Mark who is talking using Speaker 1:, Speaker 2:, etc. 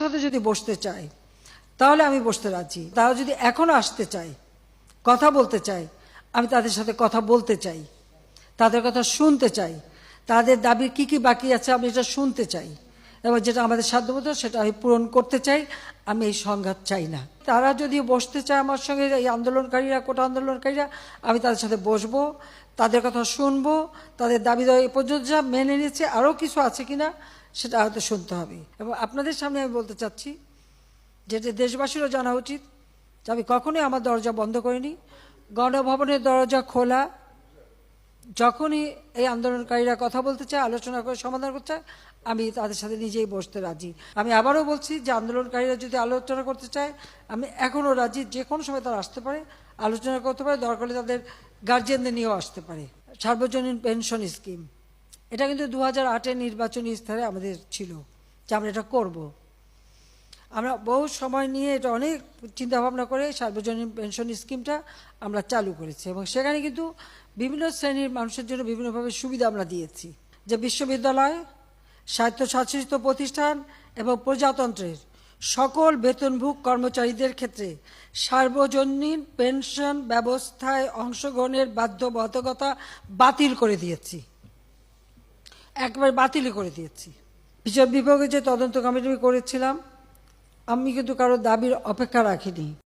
Speaker 1: সাথে যদি বসতে চাই, তাহলে আমি বসতে রাজি। তারা যদি এখনও আসতে চাই কথা বলতে চাই আমি তাদের সাথে কথা বলতে চাই, তাদের কথা শুনতে চাই, তাদের দাবির কি কি বাকি আছে আমি এটা শুনতে চাই। এবং যেটা আমাদের সাধ্যমতো, সেটা আমি পূরণ করতে চাই, আমি এই সংঘাত চাই না। তারা যদি বসতে চায় আমার সঙ্গে, এই আন্দোলনকারীরা, কোটা আন্দোলনকারীরা, আমি তাদের সাথে বসবো, তাদের কথা শুনব, তাদের দাবি দাবি এ পর্যন্ত যা মেনে নিয়েছে, আরও কিছু আছে কিনা, সেটা হয়তো শুনতে হবে। এবং আপনাদের সামনে আমি বলতে চাচ্ছি যেটা দেশবাসীরও জানা উচিত আমি কখনোই আমার দরজা বন্ধ করিনি। গণভবনের দরজা খোলা যখনই এই আন্দোলনকারীরা কথা বলতে চায়, আলোচনা করে, সমাধান করতে চায়, আমি তাদের সাথে নিজেই বসতে রাজি। আমি আবারও বলছি যে আন্দোলনকারীরা যদি আলোচনা করতে চায়, আমি এখনও রাজি, যে কোনো সময় তারা আসতে পারে, আলোচনা করতে পারে, দরকার হলে তাদের গার্জিয়ানদের নিয়েও আসতে পারে। সার্বজনীন পেনশন স্কিম এটা কিন্তু দু হাজার আটের নির্বাচনী স্তরে আমাদের ছিল, যে আমরা এটা করব। আমরা বহু সময় নিয়ে এটা অনেক চিন্তাভাবনা করে সার্বজনীন পেনশন স্কিমটা আমরা চালু করেছি এবং সেখানে কিন্তু বিভিন্ন শ্রেণির মানুষের জন্য বিভিন্নভাবে সুবিধা আমরা দিয়েছি। যে বিশ্ববিদ্যালয়, স্বায়ত্তশাসিত প্রতিষ্ঠান এবং প্রজাতন্ত্রের সকল বেতনভোগ কর্মচারীদের ক্ষেত্রে সার্বজনীন পেনশন ব্যবস্থায় অংশগ্রহণের বাধ্যবাধকতা বাতিল করে দিয়েছি। একবার বাতিল করে দিয়েছি। বিচার বিভাগে যে তদন্ত কমিটি করেছিলাম আমি কিন্তু কারও দাবির অপেক্ষা রাখিনি।